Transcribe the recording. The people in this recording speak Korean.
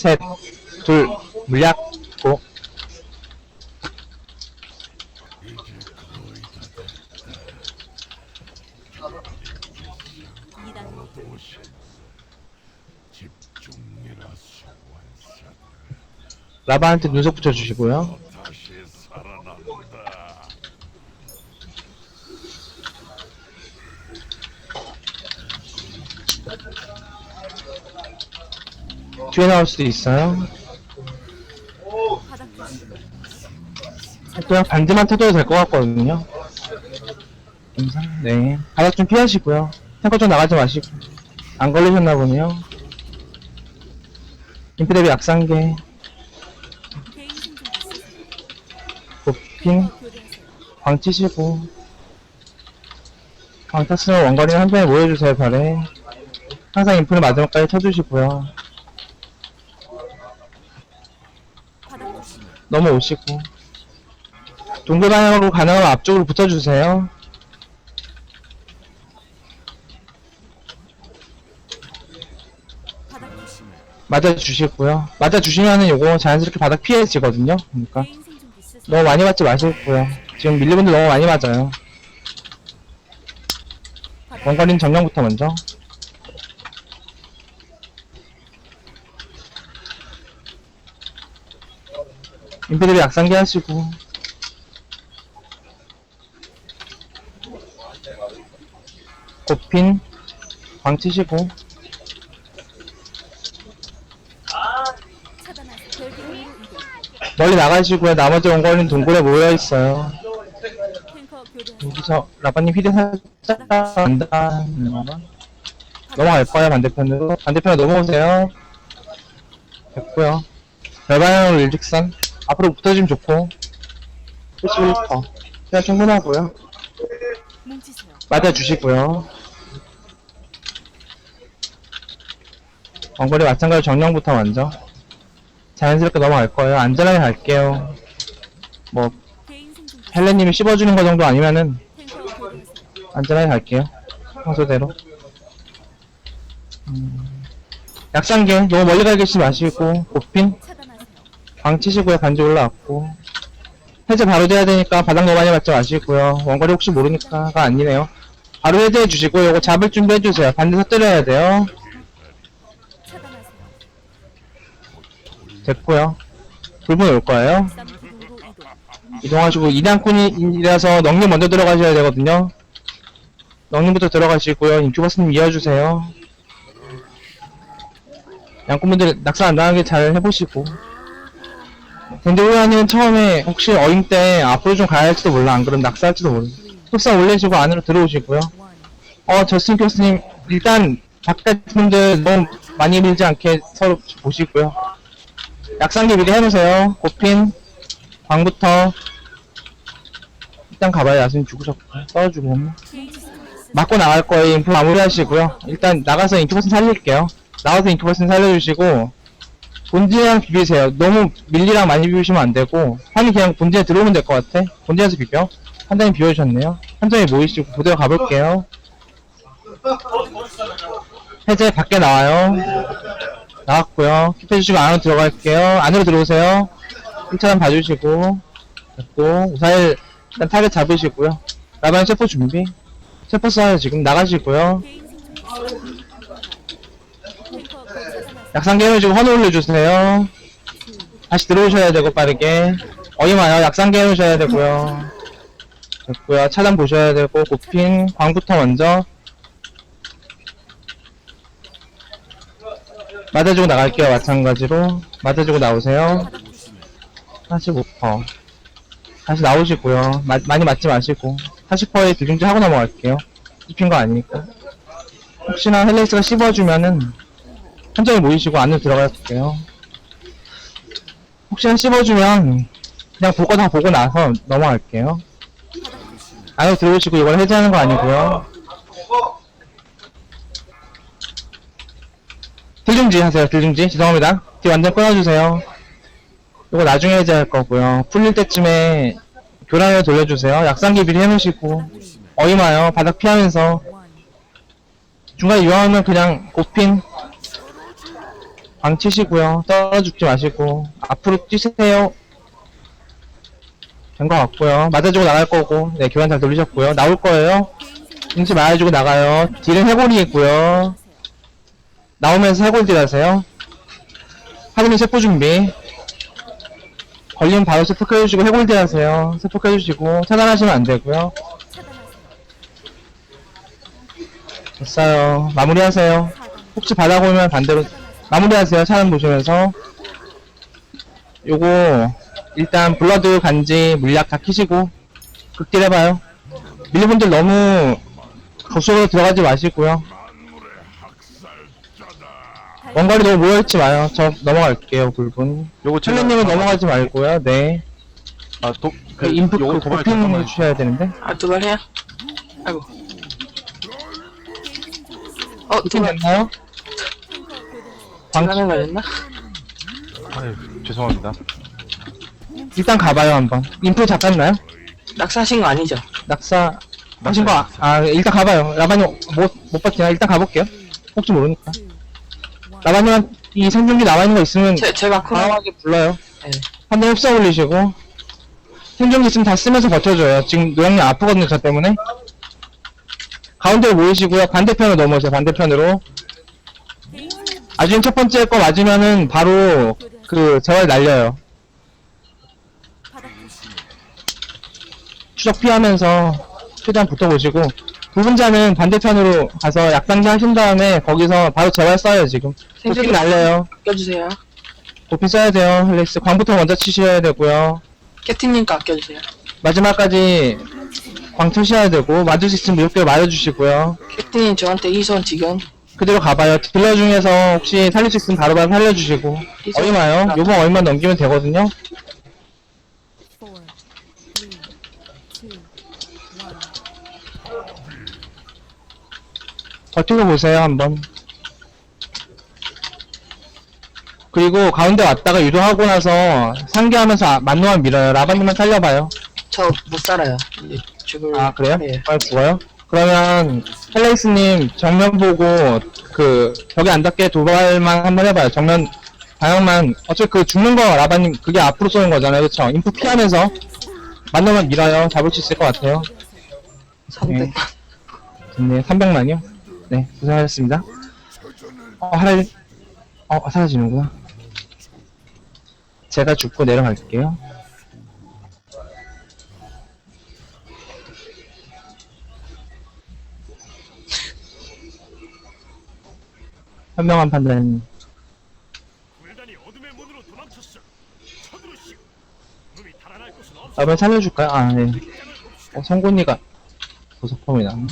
셋, 둘, 물약, 고. 라바한테 눈썹 붙여주시고요. 뒤에 나올 수도 있어요. 그냥 반드만 터져도 될 것 같거든요. 영상? 네. 바닥 좀 피하시고요. 탱커 좀 나가지 마시고. 안 걸리셨나 보네요. 인피데비 약상계. 도핑. 광 치시고. 광 탔으면 원거리는 한 번에 모여주세요, 발에. 항상 인프를 마지막까지 쳐주시고요. 넘어오시고. 동굴 방향으로 가능하면 앞쪽으로 붙어주세요. 맞아주시고요. 맞아주시면은 요거 자연스럽게 바닥 피해지거든요. 그러니까 너무 많이 맞지 마시고요. 지금 밀리분들 너무 많이 맞아요. 원거리는 정령부터 먼저. 인피들이 약상기 하시고. 고핀 광 치시고. 멀리 나가시고요 나머지 원거리는 동굴에 모여있어요. 여기서 라바님 휘대 살짝 안다. 넘어갈 거예요 반대편으로. 반대편으로 넘어오세요. 됐고요. 별방향으로 일직선 앞으로 붙어주면 좋고. 11퍼 그냥 충분하고요. 맞아주시고요. 원거리 마찬가지로 정령부터 먼저. 자연스럽게 넘어갈 거예요. 안전하게 갈게요. 뭐 헬레님이 씹어주는 거 정도 아니면은 안전하게 갈게요. 평소대로. 음, 약상계 너무 멀리 가 계시지 마시고 고핀 방 치시고요. 반지 올라왔고. 해제 바로 돼야 되니까 바닥 너무 많이 맞지 마시고요. 원거리 혹시 모르니까가 아니네요. 바로 해제해 주시고 요거 잡을 준비 해 주세요. 반대 터뜨려야 돼요. 됐고요. 불분 올 거예요. 이동하시고 이단꾼이라서 넉님 먼저 들어가셔야 되거든요. 넉님부터 들어가시고요. 인큐버스님 이어주세요. 양꾼분들 낙사 안 당하게 잘 해보시고 근데 우리는 처음에 혹시 어임 때 앞으로 좀 가야 할지도 몰라. 안 그러면 낙사할지도 몰라 흡사 올리시고 안으로 들어오시고요. 어 저스틴 교수님 일단 바깥 분들 너무 많이 밀지 않게 서로 보시고요. 약상기 미리 해놓으세요. 고핀 광부터. 일단 가봐요. 야수님 죽으셨고 떨어지고 맞고 나갈 거예요. 인프 마무리 하시고요. 일단 나가서 인큐버슨 살릴게요. 나와서 인큐버슨 살려주시고 본진이랑 비비세요. 너무 밀리랑 많이 비비시면 안 되고 한이 그냥 본진에 들어오면 될 것 같아. 본진에서 비벼. 한 단이 비워주셨네요. 한 점이 모이시고 그대로 가볼게요. 해제 밖에 나와요. 나왔고요. 킵해주시고 안으로 들어갈게요. 안으로 들어오세요. 1차단 봐주시고 됐고 우사일 일단 타겟 잡으시고요. 라반 셰프 준비. 셰프 쏴요 지금 나가시고요 약상계 해주시고 헌 올려주세요. 다시 들어오셔야 되고 빠르게. 어이 마요. 약상계 해주셔야 되고요. 됐고요. 차단 보셔야 되고 고핀 광부터 먼저. 맞아주고 나갈게요 마찬가지로. 맞아주고 나오세요. 45퍼 다시 나오시고요. 마, 많이 맞지 마시고. 40퍼에 두중지 하고 넘어갈게요. 씹힌 거 아니니까. 혹시나 헬레이스가 씹어주면은 한 점에 모이시고 안으로 들어갈게요. 혹시나 씹어주면 그냥 볼 거 다 보고 나서 넘어갈게요. 안으로 들어오시고 이걸 해제하는 거 아니고요. 딜중지 하세요 딜중지. 죄송합니다. 딜 완전 끊어주세요. 이거 나중에 해제할 거고요. 풀릴 때쯤에 교란을 돌려주세요. 약상기 미리 해놓으시고. 어이마요 바닥 피하면서. 중간에 유황하면 그냥 고핀 광 치시고요. 떨어 죽지 마시고. 앞으로 뛰세요. 된 것 같고요. 맞아주고 나갈 거고. 네, 교환 잘 돌리셨고요. 나올 거예요. 인지 맞아주고 나가요. 딜은 해골이 있고요. 나오면서 해골 딜 하세요. 하루는 세포 준비. 걸리면 바로 세포 켜주시고 해골 딜 하세요. 세포 켜주시고 차단하시면 안 되고요. 됐어요. 마무리하세요. 혹시 오면 반대로 마무리하세요. 차단 보시면서. 요거 일단 블러드 간지 물약 다 키시고 극딜 해봐요. 밀리분들 너무 거수로 들어가지 마시고요. 원거리 너무 모여있지 마요. 저 넘어갈게요, 굴분. 요거 제가 찰리님은 넘어가지 말고요. 네. 아, 도, 그 인풋 요거 그 도발 도핑 잠깐만 해주셔야 되는데. 아, 두발 해요? 아이고. 어, 도핑 두발. 됐나요? 방, 장난을 걸렸나? 아유, 죄송합니다. 일단 가봐요, 한번. 인풋 잡혔나요? 낙사하신 거 아니죠? 낙사 하신 거, 아, 아, 일단 가봐요. 라바님 못, 못 받기나 일단 가볼게요. 혹시 모르니까. 라바님, 이 생존기 남아 있는 거 있으면 제, 제가 코너. 강하게 불러요. 네. 한 번 흡사 올리시고. 생존기 있으면 다 쓰면서 버텨줘요. 지금 노영님 아프거든요, 저 때문에. 가운데로 모이시고요. 반대편으로 넘어오세요, 반대편으로. 아주인 첫 번째 거 맞으면은 바로 그 재활 날려요. 추적 피하면서 최대한 붙어보시고 부분자는 반대편으로 가서 약상자 하신 다음에 거기서 바로 재활 써요 지금 도핑 날려요 아껴주세요. 도핑 써야 돼요 헬렉스 광부터 먼저 치셔야 되고요 캡틴님 거 아껴주세요. 마지막까지 광 쳐셔야 되고 맞을 수 있으면 무력대로 맞아주시고요 캡틴님 저한테 이손 지금. 그대로 가봐요 딜러 중에서 혹시 살릴 수 있으면 바로바로 살려주시고 이손. 얼마요? 요번 얼마 넘기면 되거든요. 버티고 보세요 한번 그리고 가운데 왔다가 유도하고 나서 상기하면서 아- 만노만 밀어요 라바님만 살려봐요 저 못 살아요. 이제 죽을. 아 그래요? 예. 빨리 죽어요? 그러면 헬레이스님 정면 보고 그 벽에 안 닿게 도발만 한번 해봐요. 정면 방향만 어차피 그 죽는 거 라바님 그게 앞으로 쏘는 거잖아요. 그쵸? 인풋 피하면서 만노만 밀어요. 잡을 수 있을 것 같아요. 300. 좋네요 300만이요? 네. 고생하셨습니다. 어 하랄 어 사라지는구나. 제가 죽고 내려갈게요 현명한 판단 불단이 어둠의 문으로 도망쳤어. 서두르시오. 놈이 달아날 곳은 없어. 여러분 살려줄까요? 아 네. 어 성곤이가 보석범이 나네